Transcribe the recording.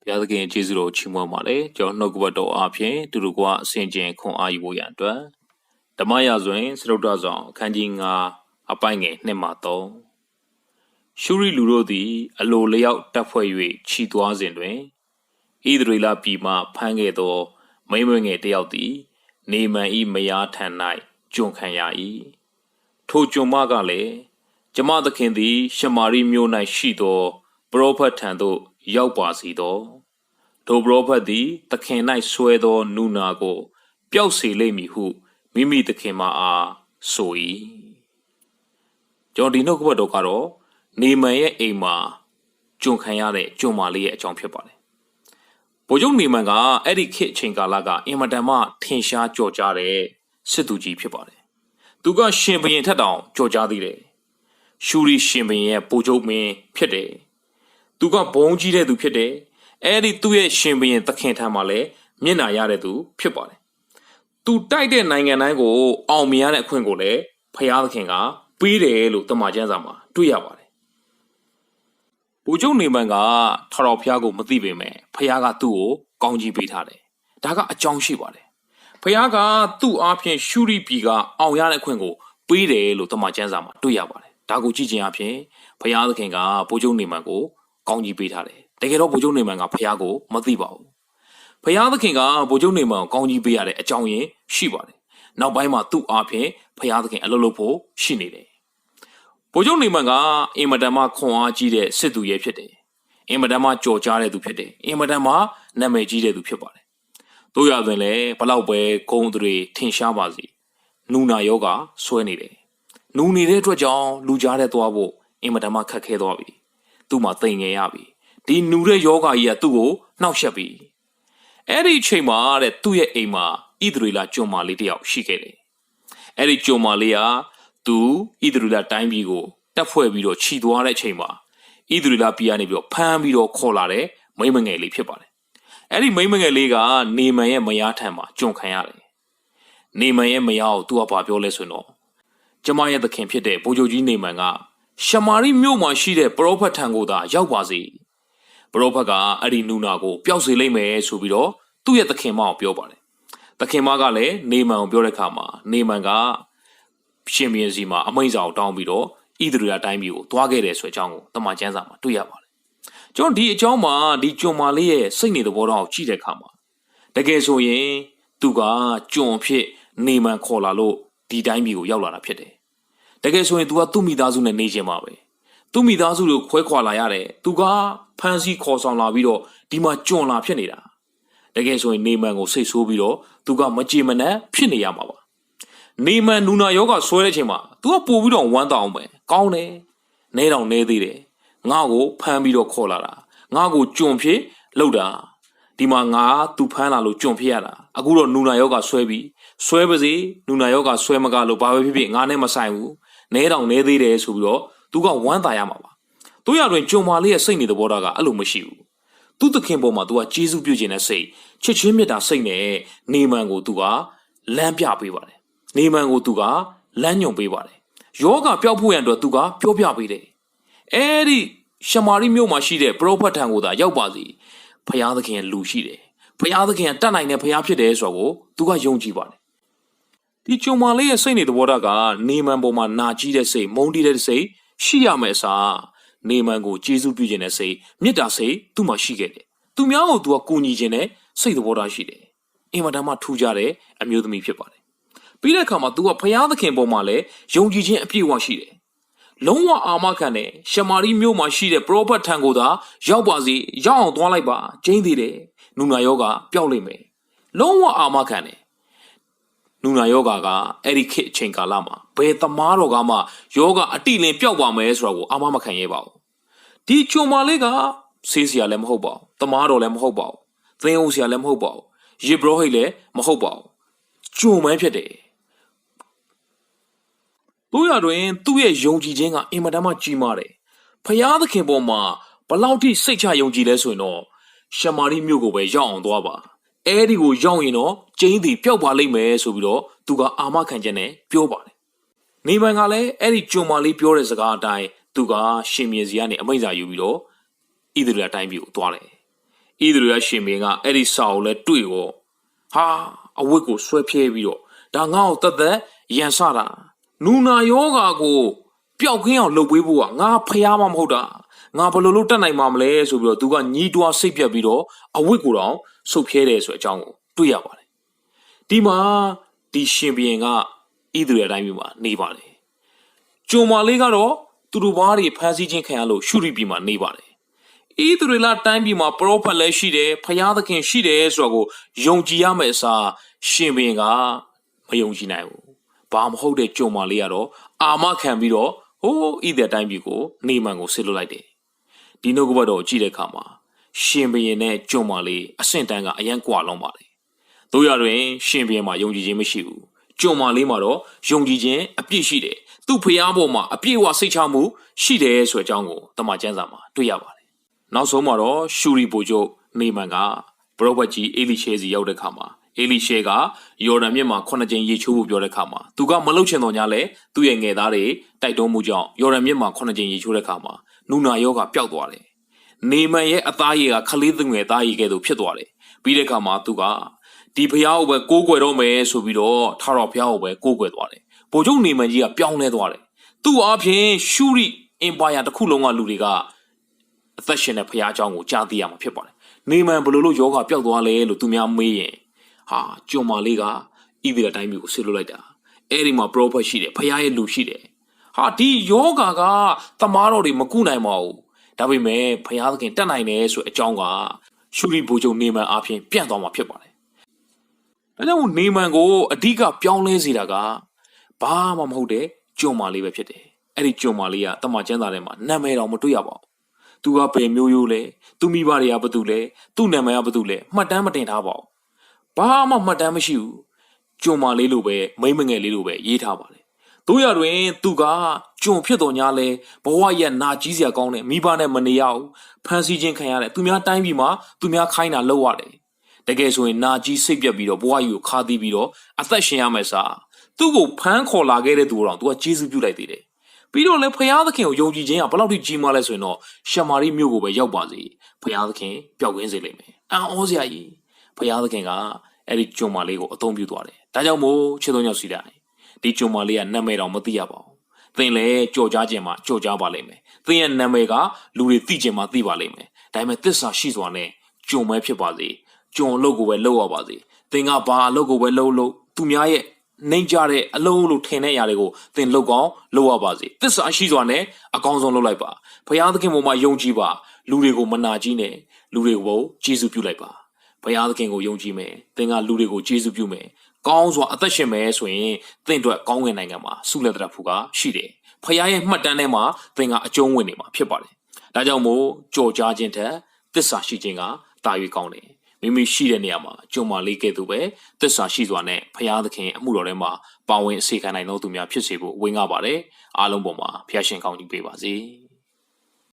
ဘုရားသခင်ကျေးဇူးတော်ချီးမွမ်းပါလေကျွန်တော်နှုတ်ကပတ်တော်အားဖြင့်တူတူကအစဉ်ကျင်ခွန်အားယူဖို့ရန်အတွက်ဓမ္မရာဇဝင်စရုပ်တဆောင်အခန်းကြီး9အပိုင်းငယ်1မှ3ရှုရီလူတို့သည် အလိုလျောက်တပ်ဖွဲ့၍ခြိသွားစဉ်တွင်ဣသရေလပြည်မှဖမ်းခဲ့သော မိမ့်မွေငယ်တယောက်သည် နေမန်ဤမယားထံ၌ကျွန်ခံရ၏ထိုကျွန်မကလည်းကျမသခင်သည် ရှမာရိမြို့၌ရှိသောပရောဖက်ထံသို့ ရောက်ပါစီသောထိုပရောဖက်သည်သခင်၌ဆွဲသောနူနာကို ပျောက်စေလိမ့်မည်ဟုမိမိသခင်မအားဆို၏ကျွန်တော်ဒီနှုတ်ကပတ်တော်ကတော့နေမန်ရဲ့အိမ်မှာကျွန်ခံရတဲ့ကျွန်မလေးရဲ့အကြောင်းဖြစ်ပါတယ်ဗိုလ်ချုပ်နေမန်ကအဲ့ဒီခေတ်အချိန်ကာလကအင်မတန်မှထင်ရှားကြော်ကြားတဲ့စစ်သူကြီးဖြစ်ပါတယ်သူကရှင်ဘရင်ထက်တောင်ကြော်ကြားသေးတယ်ရှူရီရှင်ဘရင်ရဲ့ဗိုလ်ချုပ်မင်းဖြစ်တယ် သူကဘုံကြီးတဲ့သူဖြစ်တယ်အဲ့ဒီသူ့ရဲ့ရှင်ဘရင်သခင်ထံမှာလည်းမျက်နာရတဲ့သူဖြစ်ပါတယ်သူတိုက်တဲ့နိုင်ငံတိုင်းကိုအောင်မြင်ရတဲ့အခွင့်ကိုလည်းဖယားသခင်ကပေးတယ်လို့တမန်ကျမ်းစာမှာတွေ့ရပါတယ်ဗိုလ်ချုပ်နေမန်ကထော်တော်ဖျားကိုမသိပေမဲ့ဖယားကသူ့ကိုကောင်းကြီးပေးထားတယ်ဒါကအကြောင်းရှိပါတယ်ဖယားကသူ့အားဖြင့်ရှုရိပြည်ကအောင်ရတဲ့အခွင့်ကိုပေးတယ်လို့တမန်ကျမ်းစာမှာတွေ့ရပါတယ်ဒါကိုကြည့်ခြင်းအပြင်ဖယားသခင်ကဗိုလ်ချုပ်နေမန်ကို ကောင်းကြီးပေးထားတယ်တကယ်တော့ဗိုလ်ချုပ်နေမန်ကဖယားကိုမသိပါဘူးဖယားသခင်ကဗိုလ်ချုပ်နေမန်ကိုကောင်းကြီးပေးရတဲ့အကြောင်းရင်းရှိပါတယ်နောက်ပိုင်းမှာသူ့အားဖြင့်ဖယားသခင်အလုပ်လုပ်ဖို့ရှိနေတယ်ဗိုလ်ချုပ်နေမန်ကအင်မတန်မှခွန်အားကြီးတဲ့စစ်သူရဲ့ဖြစ်တယ်အင်မတန်မှကြော်ကြားတဲ့သူဖြစ်တယ်အင်မတန်မှနာမည်ကြီးတဲ့သူဖြစ်ပါတယ်တို့ရသွင်လည်းဘလောက်ပဲဂုံတွေထင်ရှားပါစေနူနာယောဂဆွဲနေတယ်နူနေတဲ့အတွက်ကြောင့်လူကြားတဲ့သွားဖို့အင်မတန်မှခက်ခဲသွားပြီ သူ့မှာတိမ်ငယ်ရပြီဒီနူတဲ့ယောဂကြီးကသူ့ကိုနှောက်ယှက်ပြီအဲ့ဒီအချိန်မှာတဲ့သူ့ရဲ့အိမ်မှာဣသရေလကျွန်းမလေးတယောက်ရှိခဲ့တယ်အဲ့ဒီကျွန်းမလေးကသူဣသရေလတိုင်းပြည်ကိုတက်ဖွဲ့ပြီးတော့ခြိသွားတဲ့အချိန်မှာဣသရေလပြည်ကနေပြီးတော့ဖမ်းပြီးတော့ခေါ်လာတဲ့မိမငယ်လေးဖြစ်ပါတယ်အဲ့ဒီမိမငယ်လေးကနေမန်ရဲ့မယားထံမှာကျွန်းခံရတယ်နေမန်ရဲ့မယားကိုသူကဘာပြောလဲဆိုတော့ကျမရဲ့သခင်ဖြစ်တဲ့ဗိုလ်ချုပ်ကြီးနေမန်က ရှမာရိမြို့မှာရှိတဲ့ပရောဖက်ထံကိုသာရောက်ပါစေပရောဖက်ကအဲ့ဒီနူနာကိုပျောက်စေလိမ့်မယ်ဆိုပြီးတော့သူ့ရဲ့သခင်မကိုပြောပါတယ်သခင်မကလည်းနေမန်ကိုပြောတဲ့အခါမှာနေမန်ကရှင်ဘီရင်စီမှာအမိန့်စာကိုတောင်းပြီးတော့ဣသရေလတိုင်းပြည်ကိုတွားခဲ့တယ်ဆိုတဲ့အကြောင်းကိုတမန်ကျမ်းစာမှာတွေ့ရပါတယ်ကျွန်တော်ဒီအကြောင်းမှာဒီကျွန်မာလေးရဲ့စိတ်နေသဘောထားကိုကြည့်တဲ့အခါမှာတကယ်ဆိုရင်သူကကျွန်ဖြစ်နေမန်ခေါ်လာလို့ဒီတိုင်းပြည်ကိုရောက်လာတာဖြစ်တယ် တကယ်ဆိုရင် तू ကသူ့မိသားစုနဲ့နေချင်မှာပဲသူ့မိသားစုကိုခွဲခွာလာရတယ်သူကဖမ်းဆီးခေါ်ဆောင်လာပြီးတော့ဒီမှာကြွန်လာဖြစ်နေတာတကယ်ဆိုရင်နေမန်ကိုစိတ်ဆိုးပြီးတော့သူကမကြေမနက်ဖြစ်နေရမှာပါနေမန်နူနာယောဂဆွဲတဲ့ချိန်မှာ तू ကပို့ပြီးတော့ဝမ်းတောင်းပဲကောင်းတယ်နဲတောင်နဲသေးတယ်ငါ့ကိုဖမ်းပြီးတော့ခေါ်လာတာငါ့ကိုကြွန်ဖြစ်လောက်တာဒီမှာငါသူဖမ်းလာလို့ကြွန်ဖြစ်ရတာအခုတော့နူနာယောဂဆွဲပြီးဆွဲပါစေနူနာယောဂဆွဲမကလို့ဘာပဲဖြစ်ဖြစ်ငါနဲ့မဆိုင်ဘူး နဲတောင်နဲသေးတယ်ဆိုပြီးတော့သူကဝမ်းသာရမှာပါတို့ရတွင်ကြုံမာလေးရဲ့စိတ်နေသဘောထားကအဲ့လိုမရှိဘူးသူ့သခင်ပေါ်မှာသူကကျေးဇူးပြုခြင်းနဲ့စိတ်ချစ်ချင်းမေတ္တာစိတ်နဲ့နေမန်ကိုသူကလမ်းပြပေးပါတယ်နေမန်ကိုသူကလမ်းညွှန်ပေးပါတယ်ယောဂပျောက်ဖို့ရန်အတွက်သူကပြောပြပေးတယ်အဲ့ဒီရှမာရိမြို့မှာရှိတဲ့ပရောဖက်ထံကိုသာရောက်ပါစီဖယားသခင်ရဲ့လူရှိတယ်ဖယားသခင်ကတတ်နိုင်တဲ့ဖယားဖြစ်တယ်ဆိုတော့သူကယုံကြည်ပါတယ် ဒီဂျုံမာလေးရဲ့စိတ်နေသဘောထားကနေမန်ပေါ်မှာနာကြီးတဲ့စိတ်မုန်းတီးတဲ့စိတ်ရှိရမယ်အစားနေမန်ကိုကျေးဇူးပြုခြင်းနဲ့စိတ်မေတ္တာစိတ်သူ့မှာရှိခဲ့တယ်သူများကိုသူကကူညီခြင်းနဲ့စိတ်သဘောထားရှိတယ်အင်မတန်မှထူးခြားတဲ့အမျိုးသမီးဖြစ်ပါတယ်ပြီးတဲ့အခါမှာ तू ကဖယားသခင်ပေါ်မှာလည်းယုံကြည်ခြင်းအပြည့်အဝရှိတယ်လုံးဝအာမခံတဲ့ရှမာရိမြို့မှာရှိတဲ့ပရောဖက်ထံကိုသာရောက်ပါစေရောက်အောင်သွားလိုက်ပါကျင်းသေးတယ်နူနာယောဂပျောက်လိမ့်မယ်လုံးဝအာမခံတယ် နူနာယောဂကအဲ့ဒီခေတ်အချိန်ကာလမှာဘယ်သမားတော်ကမှယောဂအတိလင်ပျောက်ပါမယ်ဆိုတော့ကိုအာမမခံရဲပါဘူးဒီချုံမာလေးကဆေးစရာလည်းမဟုတ်ပါဘူးသမားတော်လည်းမဟုတ်ပါဘူးသင်းအောင်စရာလည်းမဟုတ်ပါဘူးယေဘရဟိတ်လည်းမဟုတ်ပါဘူးဂျုံမဲဖြစ်တယ်တို့ရတွင်သူ့ရဲ့ယုံကြည်ခြင်းကအင်မတန်မှကြီးမားတယ်ဖယားသခင်ပေါ်မှာဘလောက်ထိစိတ်ချယုံကြည်လဲဆိုရင်တော့ရှမာရိမြို့ကိုပဲရောက်အောင်သွားပါ အဲ့ဒီကိုရောက်ရင်တော့ကျင်းသည်ပျောက်ပါလိမ့်မယ်ဆိုပြီးတော့သူကအာမခံချက်နဲ့ပြောပါတယ်နေမန်ကလည်းအဲ့ဒီဂျွန်မာလေးပြောတဲ့စကားအတိုင်းသူကရှင်မြေစီကနေအမိန့်စာယူပြီးတော့ဣသရေလတိုင်းပြည်ကိုသွားတယ်ဣဣသရေလရှင်ဘုရင်ကအဲ့ဒီစာကိုလည်းတွေ့ရောဟာအဝတ်ကိုဆွဲဖြဲပြီးတော့ဒါငါ့ကိုတတ်သက်ရန်စတာနူနာယောဂါကိုပျောက်ကင်းအောင်လုပ်ပေးဖို့ကငါဖျားမှမဟုတ်တာ ငါဘယ်လိုလုပ်တတ်နိုင်မှာမလဲဆိုပြီးတော့သူကညီးတွားစိတ်ပြတ်ပြီးတော့အဝတ်ကိုတော့ဆုတ်ဖြဲတယ်ဆိုတဲ့အကြောင်းကိုတွေ့ရပါတယ်ဒီမှာဒီရှင်ဘုရင်ကဣသရေလတိုင်းပြည်မှာနေပါတယ်ကျုံမာလေးကတော့သူတို့ဘာတွေဖမ်းဆီးခြင်းခံရလို့ရှုရိပြည်မှာနေပါတယ်ဣသရေလတိုင်းပြည်မှာပရောဖက်လည်းရှိတယ်ဖျားသခင်ရှိတယ်ဆိုတော့ကိုယုံကြည်ရမယ့်အစားရှင်ဘုရင်ကမယုံကြည်နိုင်ဘူးဘာမဟုတ်တဲ့ကျုံမာလေးကတော့အာမခံပြီးတော့ဟိုးဣသရေလတိုင်းပြည်ကိုနေမှန်ကိုဆစ်လွတ်လိုက်တယ် ဒီနှုတ်ကပတ်တော်ကိုကြည့်တဲ့အခါမှာရှင်ဘုရင်နဲ့ကျုံမာလေးအဆင့်တန်းကအရန်ကွာလုံးပါတယ်တို့ရတွင်ရှင်ဘုရင်မှာယုံကြည်ခြင်းမရှိဘူးကြုံမာလေးမှာတော့ယုံကြည်ခြင်းအပြည့်ရှိတယ်သူ့ဖျားပေါ်မှာအပြည့်အဝစိတ်ချမှုရှိတယ်ဆိုတဲ့အကြောင်းကိုတမန်ကျမ်းစာမှာတွေ့ရပါတယ်နောက်ဆုံးမှာတော့ရှူရီပိုချုပ်နေမန်ကပရောဖက်ကြီးအေလိရှဲစီရောက်တဲ့ခါမှာအေလိရှဲကယော်ဒန်မြစ်မှာခုနှစ်ကြိမ်ရေချိုးဖို့ပြောတဲ့ခါမှာသူကမလုတ်ချင်တော့ညာလဲသူ့ရဲ့ငယ်သားတွေတိုက်တွန်းမှုကြောင့်ယော်ဒန်မြစ်မှာခုနှစ်ကြိမ်ရေချိုးတဲ့ခါမှာ နူနာယောဂပျောက်သွားတယ်နေမန်ရဲ့အသားရည်ကခလေးသူငယ်သားရည်ကဲ့သို့ဖြစ်သွားတယ်။ပြီးတဲ့အခါမှာသူကဒီဖျားကိုပဲကိုးကွယ်တော့မယ်ဆိုပြီးတော့ထာတော်ဖျားကိုပဲကိုးကွယ်သွားတယ်။ဗိုလ်ချုပ်နေမန်ကြီးကပြောင်းလဲသွားတယ်။သူ့အပြင်ရှူရီအင်ပါယာတစ်ခုလုံးကလူတွေကအသက်ရှင်တဲ့ဖျားအကြောင်းကိုကြားသိရမှာဖြစ်ပါတယ်။နေမန်ဘယ်လိုလုပ်ယောဂပျောက်သွားလဲလို့သူများမေးရင်ဟာကြုံမာလေးကဣသရေလတိုင်းမျိုးကိုဆွေးလွတ်လိုက်တာ။အဲ့ဒီမှာပရောဖက်ရှိတယ်ဖျားရဲ့လူရှိတယ်။ ဟာဒီယောဂါကတမားတော်တွေမကုနိုင်ပါဘူး။ဒါပေမဲ့ဖျားသခင်တတ်နိုင်တယ်ဆိုအကြောင်းကရှုရီဘူချုပ်နေမန်အပြင်ပြန့်သွားမှာဖြစ်ပါတယ်။ဒါကြောင့်နေမန်ကိုအဓိကပြောင်းလဲစေတာကဘာမှမဟုတ်တဲ့ကြုံမာလေးပဲဖြစ်တယ်။အဲ့ဒီကြုံမာလေးကတမန်ကျမ်းစာထဲမှာနာမည်တော်မတွေ့ရပါဘူး။သူကဘယ်မျိုးရိုးလဲသူမိဘတွေကဘာတူလဲသူ့နာမည်ကဘာတူလဲမှတ်တမ်းမတင်ထားပါဘူး။ဘာမှမှတ်တမ်းမရှိဘူး။ကြုံမာလေးလိုပဲမိမ့်မငယ်လေးလိုပဲရေးထားပါတယ်။ တို့ရတွင် သူကကြုံဖြစ်တော်ညာလဲဘဝရဲ့နာကြီးစရာကောင်းတဲ့မိဘနဲ့မနေရဘူးဖန်ဆီးခြင်းခံရတယ်သူများတိုင်းပြည်မှာသူများခိုင်းတာလုပ်ရတယ်တကယ်ဆိုရင်နာကြီးစိတ်ပြက်ပြီးတော့ဘဝကြီးကိုခါသီးပြီးတော့အသက်ရှင်ရမယ်စားသူ့ကိုဖမ်းခေါ်လာခဲ့တဲ့သူတော်သူကကျေးဇူးပြုလိုက်သေးတယ်ပြီးတော့လည်းဖယားသခင်ကိုယုံကြည်ခြင်းကဘယ်လောက်ထိကြီးမားလဲဆိုရင်တော့ရှမာရိမြို့ကိုပဲရောက်ပါစေဖယားသခင်ပျောက်ကင်းစေလိမ့်မယ်အံ့ဩစရာကြီးဖယားသခင်ကအဲ့ဒီဂျုံမာလေးကိုအသုံးပြုသွားတယ်ဒါကြောင့်မို့ချစ်တော်ညောက်စီတိုင်း ဒီဂျုံမာလေးကနာမည်တော်မသိရပါဘူးသင်လည်းကြော်ကြားခြင်းမှာကြော်ကြားပါလိမ့်မယ်သင်ရဲ့နာမည်ကလူတွေသိခြင်းမှာသိပါလိမ့်မယ်ဒါပေမဲ့သစ္စာရှိစွာနဲ့ဂျုံမဲဖြစ်ပါစေဂျုံအလုပ်ကိုပဲလုပ်ရပါစေသင်ကဘာအလုပ်ကိုပဲလုပ်လို့သူများရဲ့နှိမ်ကြတဲ့အလုံးလို့ထင်တဲ့အရာတွေကိုသင်လုပ်ကောင်းလုပ်ရပါစေသစ္စာရှိစွာနဲ့အကောင်းဆုံးလုပ်လိုက်ပါဘုရားသခင်ပေါ်မှာယုံကြည်ပါလူတွေကိုမနာကြီးနဲ့လူတွေကိုကျေးဇူးပြုလိုက်ပါဘုရားသခင်ကိုယုံကြည်မယ်သင်ကလူတွေကိုကျေးဇူးပြုမယ် ကောင်းစွာအသက်ရှင်မယ်ဆိုရင်သင်အတွက်ကောင်းကင်နိုင်ငံမှာဆုလက်တရဖူကရှိတယ်ဖခင်ရဲ့မှတ်တမ်းထဲမှာသင်ကအကျုံးဝင်နေမှာဖြစ်ပါတယ်ဒါကြောင့်မို့ကြော်ကြားခြင်းထက်သစ္စာရှိခြင်းကတာ၍ကောင်းတယ်မိမိရှိတဲ့နေရာမှာကြုံမာလေးကဲ့သို့ပဲသစ္စာရှိစွာနဲ့ဖရာသခင်အမှုတော်ထဲမှာပါဝင်အစေခံနိုင်သောသူများဖြစ်စေဖို့ဝင်ကားပါတယ်အားလုံးပေါ်မှာဖျားရှင်ကောင်းကြီးပေးပါစေ။